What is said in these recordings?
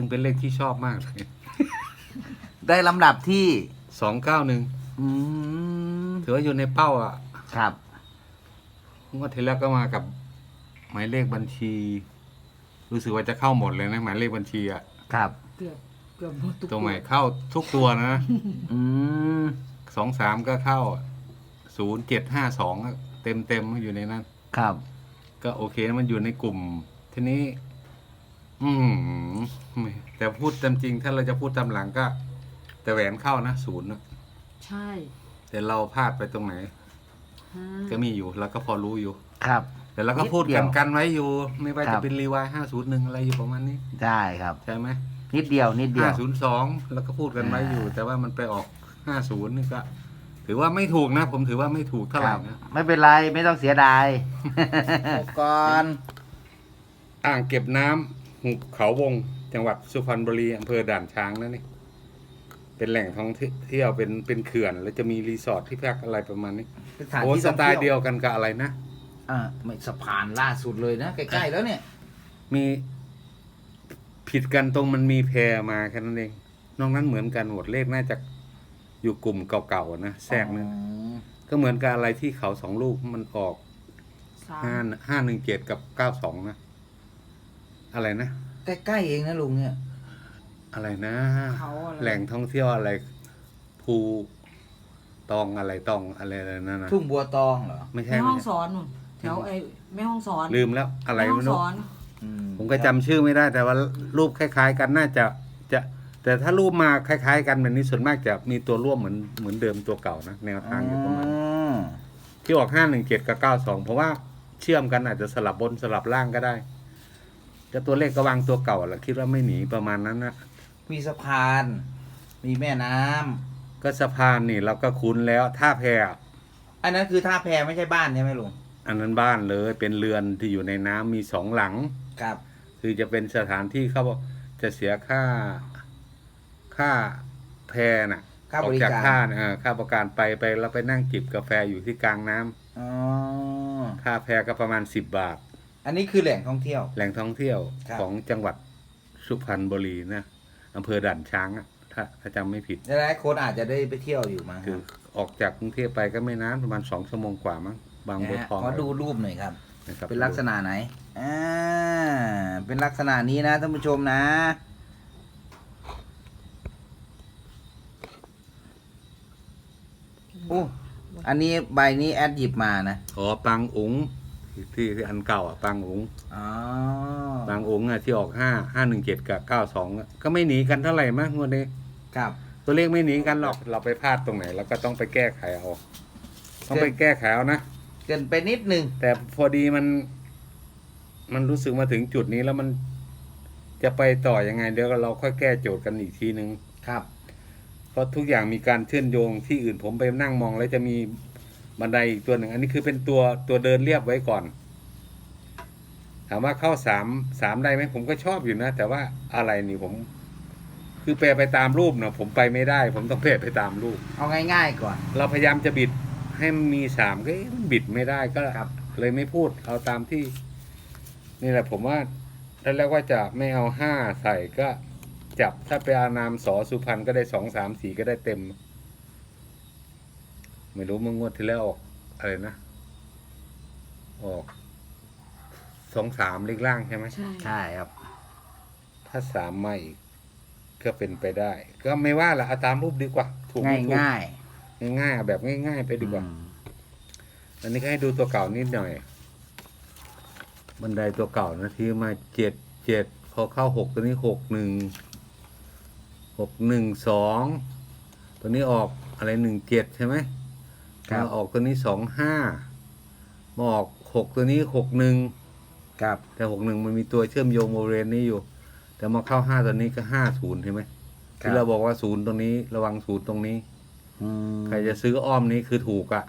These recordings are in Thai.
ซึ่งเป็นเลขที่ชอบมากเลยได้ลำดับที่สองเก้าหนึ่งอืมถือว่าอยู่ในเป้าอะครับ งวดที่แล้วก็มากับหมายเลขบัญชี รู้สึกว่าจะเข้าหมดเลยนะหมายเลขบัญชีอะครับ เกือบเกือบหมดทุกตัวใหม่เข้าทุกตัวนะอืมสองสามก็เข้าศูนย์เจ็ดห้าสองเต็มเต็มๆอยู่ในนั้น ครับ ก็โอเคนะมันอยู่ในกลุ่ม ทีนี้ อืมไม่แต่พูดตามจริง ถ้าเราจะพูดตามหลังก็ แต่แหวนเข้านะศูนย์นะใช่แต่เราพลาดไปตรงไหนห้าก็มีอยู่เราก็พอรู้อยู่ ครับ แต่เราก็นิดพูดเดีกัยนวกันไว้อยู่ ไม่ว่าครัจะบ เป็นรีวายห้าศูนย์หนึ่งอะไรอยู่ประมาณนี้ ได้ครับ ใช่ไหมนิดเดียวนิดเดียห้าว ศูนย์สองแล้วก็พูดกันไว้อยู่ แต่ว่ามันไปออกห้าศูนย์นี่ก็ ถือว่าไม่ถูกนะ ผมถือว่าไม่ถูกเท่าไหร่ครับนะไม่เป็นไรไม่ต้องเสียดาย ก่อน อ่างเก็บน้ำ หุบเขาวงจังหวัดสุพรรณบุรีอำเภอด่านช้างนั่นนี่เป็นแหล่งท่องเที่ยวเป็นเป็นเขื่อนแล้วจะมีรีสอร์ทที่พักอะไรประมาณนี้เป็นสถานโอ้ที่สท่องไตล์ที่เดียวกันกับอะไรนะ อ่าไม่สะพานล่าสุดเลยนะใกล้ๆแล้วเนี่ย มีผิดกันตรงมันมีแพรมาแค่นั้นเอง นอกนั้นเหมือนกันหมดเลขน่าจะอยู่กลุ่มเก่าๆนะแทรกนึงอ๋อก็เหมือนกับอะไรที่เขาสองลูกมันออกสามห้าห้าหนึ่งเจ็ดกับเก้าสองนะ อะไรนะ ใกล้ๆเองนะลุงเนี่ย อะไรนะเขาอะไร แหล่งท่องเที่ยวอะไร ภูตองอะไรตองอะไรอะไรนั่นนะทุ่งบัวตองเหรอไม่ใช่แม่ห้องไม่สใช่อนนู่นแถวไอ้แม่ห้องสอนลืมแล้ว อะไรแม่ห้อไม่งสรู้อนอืมผมก็จำชื่อไม่ได้ แต่ว่ารูปคล้าย ๆ กันน่าจะจะ แต่ถ้ารูปมาคล้าย ๆ กันแบบนี้ส่วนมากจะมีตัวร่วมเหมือนเหมือนเดิมตัวเก่านะแนวทางอยู่ประมาณนั้นอ๋อที่ออกห้าหนึ่งเจ็ดกับเก้าสองเพราะว่าเชื่อมกันอาจจะสลับบนสลับล่างก็ได้ แต่ตัวเลขก็วางตัวเก่าแหละคิดว่าไม่หนีประมาณนั้นนะมีสะพาน มีแม่น้ำก็สะพานนี่เราก็คุ้นแล้วท่าแพอันนั้นคือท่าแพไม่ใช่บ้านใช่ไหมลุงอันนั้นบ้านเลยเป็นเรือนที่อยู่ในน้ำมีสองหลัง ครับ คือจะเป็นสถานที่เขาบอกจะเสียค่าค่าแพน่ะค่าอบอกริจากการค่าเอ่อค่าประการไปไปแล้วไปนั่งจิบกาแฟอยู่ที่กลางน้ำอ๋อค่าแพก็ประมาณสิบบาท อันนี้คือแหล่งท่องเที่ยว แหล่งท่องเที่ยวครับ ของจังหวัดสุพรรณบุรีนะอำเภอด่านช้างอะถ้าถ้าจำไม่ผิด หลายๆคนอาจจะได้ไปเที่ยวอยู่มั้งคือออกจากกรุงเทพไปก็ไม่นานประมาณสองชั่วโมงกว่ามั้งบางบัวนะฮะทองขอดูรูปหน่อยครับ นะครับเป็นลักษณะไหน อ่า เป็นลักษณะนี้นะท่านผู้ชมนะ โอ้ อันนี้ใบนี้แอดหยิบมานะ อ๋อปังอุ๋ง ที่ที่อันเก่าอะปังอุ๋งอ๋อปังอุ๋งอะที่ออกห้าห้าหนึ่งเจ็ดกับเก้าสองก็ไม่หนีกันเท่าไหร่มั้งงวดนี้ครับตัวเลขไม่หนีกันหรอกเราไปพลาดตรงไหนเราก็ต้องไปแก้ไขเอาต้องไปแก้ไขเอานะเกินไปนิดนึงแต่พอดีมัน มันรู้สึกมาถึงจุดนี้แล้วมันจะไปต่อยังไง เดี๋ยวเราค่อยแก้โจทย์กันอีกทีนึงครับเพราะทุกอย่างมีการเชื่อมโยงที่อื่นผมไปนั่งมองแล้วจะมี บันไดอีกตัวหนึ่งอันนี้คือเป็นตัวตัวเดินเรียบไว้ก่อน ถามว่าเข้าสามสามได้ไหมผมก็ชอบอยู่นะ แต่ว่าอะไรนี่ผม คือแปลไปตามรูปนะผมไปไม่ได้ ผมต้องแปลไปตามรูป เอาง่ายๆก่อน เราพยายามจะบิดให้มันมีสามก็เอ๊ะมันบิดไม่ได้ก็ครับ เลยไม่พูดเอาตามที่ นี่แหละผมว่าตอนแรกว่าจะไม่เอาห้าใส่ก็จับถ้าไปอานามสอสุพรรณก็ได้สองสามสี่ก็ได้เต็ม ไม่รู้เมื่องวดที่แล้วออกอะไรนะ ออกสองสามเลขล่างใช่ไหม ใช่ใช่ครับ ถ้าสามมาอีกก็เป็นไปได้ ก็ไม่ว่าละเอาตามรูปดีกว่า ถูกไม่ง่ายถูกง่ายๆเอาแบบง่าย ๆ ไปๆดีกว่า อืมอันนี้ก็ให้ดูตัวเก่านิดหน่อย บันไดตัวเก่านะที่มาเจ็ดเจ็ดพอเข้าหกตัวนี้หกหนึ่งหกหนึ่งสองตัวนี้ออกอะไรหนึ่งเจ็ดใช่ไหม ครับมาออกตัวนี้สองห้ามาออกหกตัวนี้หกหนึ่งครับ แต่หกหนึ่งมันมีตัวเชื่อมโยงบริเวณนี้อยู่ แต่มาเข้าห้าตัวนี้ก็ห้าศูนย์ใช่ไหมที่เราบอกว่าศูนย์ตรงนี้ระวังศูนย์ตรงนี้ อืมใครจะซื้ออ้อมนี้คือถูกอะ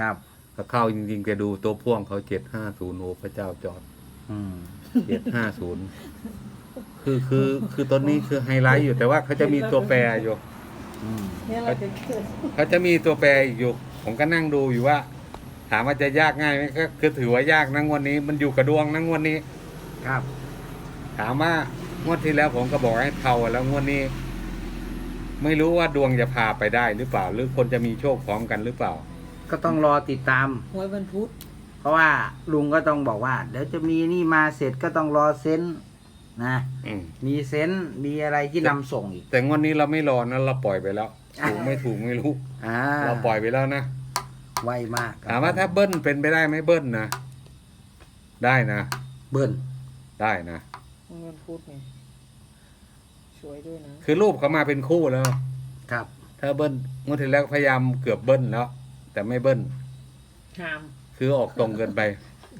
ครับ ถ้าเข้าจริงๆจะดูตัวพ่วงเขาเจ็ดห้าศูนย์โอ้พระเจ้าจอดอืมเจ็ดห้าศูนย์คือคือคือตัวนี้คือไฮไลท์อยู่แต่ว่าเขาจะมีตัวแปรอยู่ อืม เนี่ยเราจะเกิดเขาจะมีตัวแปรอีกอยู่ ผมก็นั่งดูอยู่ว่า ถามว่าจะยากง่ายไหมก็คือถือว่ายากนะงวันนี้ มันอยู่กับดวงนะงวันนี้ ครับ ถามว่างวดที่แล้วผมก็บอกให้เทาแล้วงวดนี้ ไม่รู้ว่าดวงจะพาไปได้หรือเปล่า หรือคนจะมีโชคพร้อมกันหรือเปล่า ก็ต้องรอติดตาม หวยวันพุธเพราะว่าลุงก็ต้องบอกว่า เดี๋ยวจะมีนี่มาเสร็จก็ต้องรอเซ็นนะอืมมีเซ็นมีอะไรที่นำส่งอีกแต่งวดนี้เราไม่รอนะเราปล่อยไปแล้วถูกไม่ถูกไม่รู้ อ่าเราปล่อยไปแล้วนะ ไวมากครับถามว่าถ้าเบิ้ลเป็นไปได้ไหมเบิ้ลนะ ได้นะ เบิ้ลได้นะหวยวันพุธไงสวยด้วยนะ คือรูปเขามาเป็นคู่แล้ว ครับ ถ้าเบิ้ลงวดที่แล้วพยายามเกือบเบิ้ลแล้ว แต่ไม่เบิ้ลหาม คือออกตรงเกินไป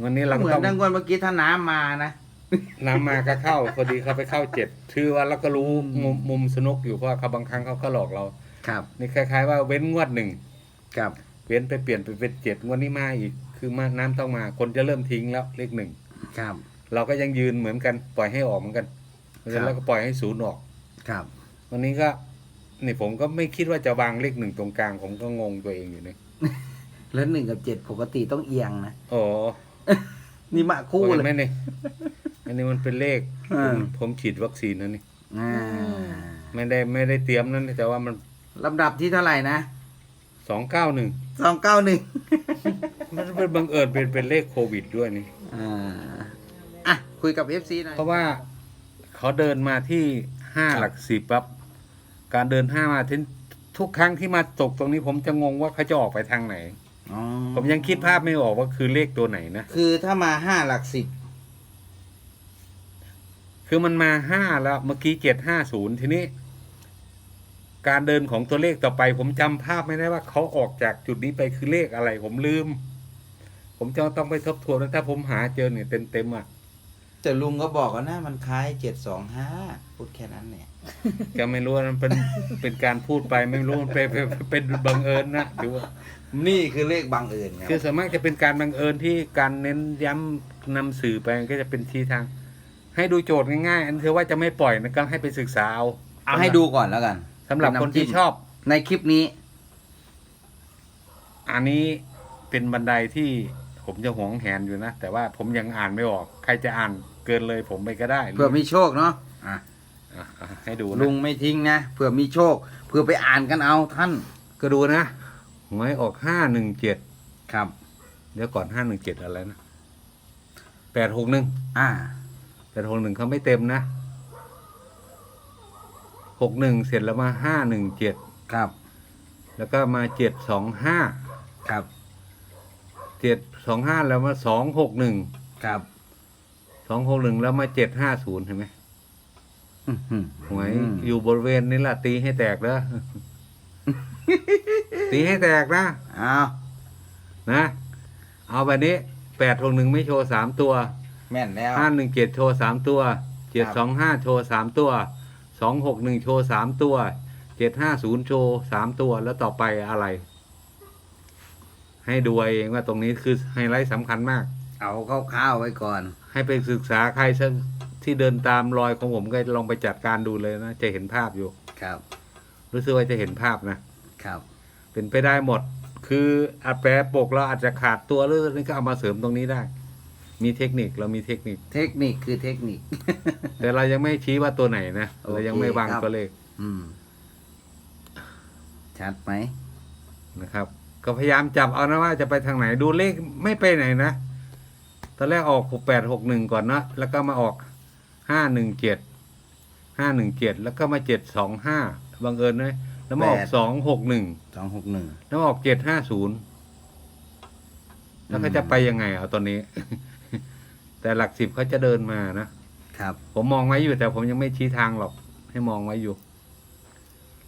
วันนี้เราเหมือต้อนงดังวันเมื่อกี้ถ้าน้ำมานะน้ำมาก็เข้าพอดีเขาไปเข้าเจ็ดคือว่าเราก็รู้มุมมุมสนุกอยู่เพราะว่าเขาบางครั้งเขาก็หลอกเรา ครับ นี่คล้าย ๆ ว่าเว้นงวดหนึ่ง ครับ เว้นไปเปลี่ยนไปเป็นเจ็ดงวดนี้มาอีก คือมาน้ำต้องมา คนจะเริ่มทิ้งแล้วเลขหนึ่งครับ เราก็ยังยืนเหมือนกันปล่อยให้ออกเหมือนกันเพราะฉะนั้นเราก็ปล่อยให้ศูนย์ออกครับ วันนี้ก็นี่ผมก็ไม่คิดว่าจะวางเลขหนึ่งตรงกลางผมก็งงตัวเองอยู่นี่แล้วหนึ่งกับเจ็ดปกติต้องเอียงนะโอ้นี่มาคู่เห็เลนไหมยนี่อันนี้มันเป็นเลขอ่าผมผมฉีดวัคซีนนะนี่อ่าไม่ได้ไม่ได้เตรียมนั่นแต่ว่ามันลำดับที่เท่าไหร่นะ สองเก้าหนึ่งสองเก้าหนึ่งมันเป็นบังเอิญเป็นเป็นเลขโควิดด้วยนี่อ่าอะคุยกับ FC หน่อยเพราะว่าเขาเดินมาที่ห้าครับหลักสิบปั๊บการเดินห้ามาที่ทุกครั้งที่มาตกตรงนี้ผมจะงงว่าเขาจะออกไปทางไหน อ๋อผมยังคิดภาพไม่ออกว่าคือเลขตัวไหนนะ คือถ้ามาห้าหลักสิบคือมันมาห้าแล้วเมื่อกี้เจ็ดห้าศูนย์ทีนี้ การเดินของตัวเลขต่อไป ผมจำภาพไม่ได้ว่าเขาออกจากจุดนี้ไปคือเลขอะไร ผมลืม ผมจะต้องไปทบทวนแล้วถ้าผมหาเจอเนี่ยเต็มเต็มๆอะแต่ลุงก็บอกว่านะมันคล้ายเจ็ดสองห้าพูดแค่นั้นเนี่ยก็ไม่รู้ว่ามันเป็นเป็นการพูดไปไม่รู้มันเป็นเป็นเป็นบังเอิญนะหรือว่านี่คือเลขบังเอิญครับคือส่วนมากจะเป็นการบังเอิญที่การเน้นย้ำนำสื่อไปก็จะเป็นชี้ทาง ให้ดูโจทย์ง่ายๆ อันคือว่าจะไม่ปล่อยนะก็ให้ไปศึกษาเอาเอาให้ดูก่อนแล้วกัน สำหรับคนที่ชอบ ในคลิปนี้ อันนี้เป็นบันไดที่ผมจะหวงแหนอยู่นะ แต่ว่าผมยังอ่านไม่ออก ใครจะอ่านเกินเลยผมไปก็ได้เผื่อมีโชคเนาะอะอะอะให้ดูนะลุงไม่ทิ้งนะเผื่อมีโชคเผื่อไปอ่านกันเอาท่านก็ดูนะหวยออกห้าหนึ่งเจ็ดครับ เดี๋ยวก่อนห้าหนึ่งเจ็ดอะไรนะแปดหกหนึ่งอ่า แปดหกหนึ่งเขาไม่เต็มนะ หกหนึ่งเสร็จแล้วมาห้าหนึ่งเจ็ดครับแล้วก็มาเจ็ดสองห้าครับเจ็ดสองห้าแล้วมาสองหกหนึ่งครับสองหกหนึ่งแล้วมาเจ็ดห้าศูนย์เห็นไหมอื้อหือหวยอืมอยู่บริเวณนี้แหละตีให้แตกแล้วตีให้แตกนะเอานะ เอาแบบนี้แปดหกหนึ่งไม่โชว์สามตัว แม่นแล้วห้าหนึ่งเจ็ดโชว์สามตัวเจ็ดสองห้าโชว์สามตัว สองหกหนึ่งโชว์สามตัวเจ็ดห้าศูนย์โชว์สามตัวแล้วต่อไปอะไร ให้ดูเอาเองว่าตรงนี้คือไฮไลท์สำคัญมาก เอาคร่าวๆไว้ก่อน ให้ไปศึกษาใครสักที่เดินตามรอยของผมก็ลองไปจัดการดูเลยนะ จะเห็นภาพอยู่ ครับ รู้สึกว่าจะเห็นภาพนะ ครับ เป็นไปได้หมด คืออัดแปรปกเราอาจจะขาดตัวหรือนี่ก็เอามาเสริมตรงนี้ได้ มีเทคนิคเรามีเทคนิค เทคนิคคือเทคนิค แต่เรายังไม่ชี้ว่าตัวไหนนะเรายังไม่วางโอเคครับตัวเลขอืม ชัดไหมนะครับ ก็พยายามจับเอานะว่าจะไปทางไหนดูเลขไม่ไปไหนนะตอนแรกออกหกแปดหกหนึ่งก่อนนะแล้วก็มาออกห้าหนึ่งเจ็ดห้าหนึ่งเจ็ดแล้วก็มาเจ็ดสองห้าบังเอิญไหมแล้วมาออกแปดสองหกหนึ่งสองหกหนึ่ง แล้วมาออกเจ็ดห้าศูนย์แล้วเขาจะไปยังไงเอาตอนนี้ แต่หลักสิบเขาจะเดินมานะ ครับ ผมมองไว้อยู่แต่ผมยังไม่ชี้ทางหรอก ให้มองไว้อยู่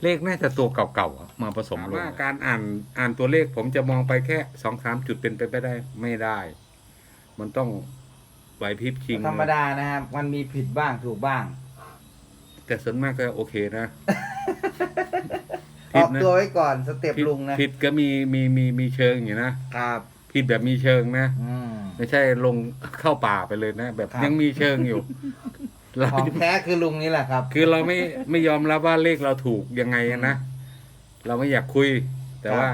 เลขน่าจะตัวเก่าๆอะมาผสมว่าการอ่านอ่านตัวเลขผมจะมองไปแค่สองสามจุดเป็นไปไม่ได้ ไม่ได้ มันต้องไหวพริบชิง ธรรมดานะครับ มันมีผิดบ้างถูกบ้าง แต่ส่วนมากก็โอเคนะออกตัวไว้ก่อนสเต็ปผิดลุงนะผิดก็มีมีมีมีเชิงอยู่นะ ครับ ผิดแบบมีเชิงนะ อืมไม่ใช่ลงเข้าป่าไปเลยนะ แบบครับยังมีเชิงอยู่เราของแท้คือลุงนี่แหละครับ คือเราไม่ไม่ยอมรับว่าเลขเราถูกยังไงนะ เราไม่อยากคุย แต่ครับว่า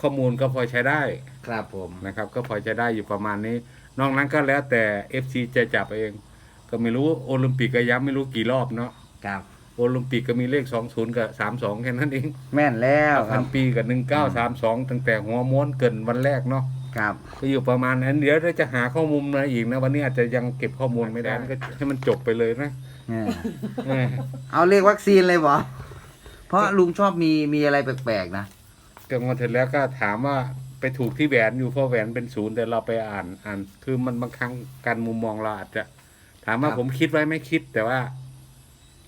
ข้อมูลก็พอใช้ได้ครับผมนะครับ ก็พอจะได้อยู่ประมาณนี้ นอกนั้นก็แล้วแต่ FC จะจับเอง ก็ไม่รู้โอลิมปิกก็ย้ำไม่รู้กี่รอบเนาะครับ โอลิมปิกก็มีเลขสองศูนย์กับสามสองแค่นั้นเองแม่นแล้วคพัรันบปีกับหนึ่งเก้าสามสองตั้งแต่หัวม้วนเกินวันแรกเนาะครับ ก็อยู่ประมาณนั้นเดี๋ยวเราจะหาข้อมูลมาอีกนะ วันนี้อาจจะยังเก็บข้อมูลไม่ได้ก็ให้มันจบไปเลยนะเออเออเอาเลขวัคซีนเลยบอเพราะลุงชอบมีมีอะไรแปลกๆนะก็งวดเสร็จแล้วก็ถามว่าไปถูกที่แหวนอยู่เพราะแหวนเป็นศูนย์แต่เราไปอ่านอ่าน คือมันบางครั้งการมุมมองเราอาจจะ ถามว่าครับ ผมคิดไว้ไม่คิดแต่ว่า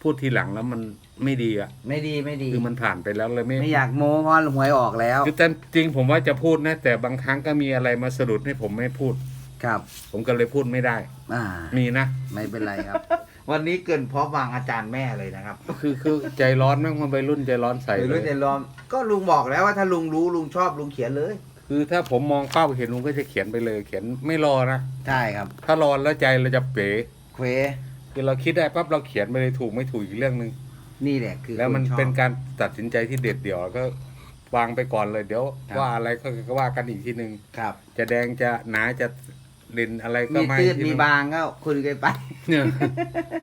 พูดทีหลังแล้วมันไม่ดีอะ ไม่ดีไม่ดี คือมันผ่านไปแล้วเลยไม่ไม่อยากโม้เพราะหวยออกแล้ว คือแต่จริงผมว่าจะพูดนะ แต่บางครั้งก็มีอะไรมาสะดุดให้ผมไม่พูด ครับ ผมก็เลยพูดไม่ได้ อ่า มีนะ ไม่เป็นไรครับ วันนี้เกินพร้อมวางอาจารย์แม่เลยนะครับคือคือใจร้อนมากมันไปรุ่นใจร้อนใส่เดี๋ยวเลรุ่นยเจรอมก็ลุงบอกแล้วว่าถ้าลุงรู้ลุงชอบลุงเขียนเลย คือถ้าผมมองเป้าเห็นลุงก็จะเขียนไปเลย เขียนไม่รอนะ ใช่ครับ ถ้ารอแล้วใจเราจะเป๋ เคว คือเราคิดได้ปั๊บเราเขียนไปเลยถูกไม่ถูกอีกเรื่องหนึ่งนี่แหละคือแล้วมันคชอบ เป็นการตัดสินใจที่เด็ดเดี่ยวก็วางไปก่อนเลยเดี๋ยวครับ ว่าอะไรก็ก็ว่ากันอีกทีหนึ่งครับ จะแดงจะหนาจะเด่นอะไรก็มีไม่ตืดทีหมีนึ่งบางก็คุยกันไป เนี่ย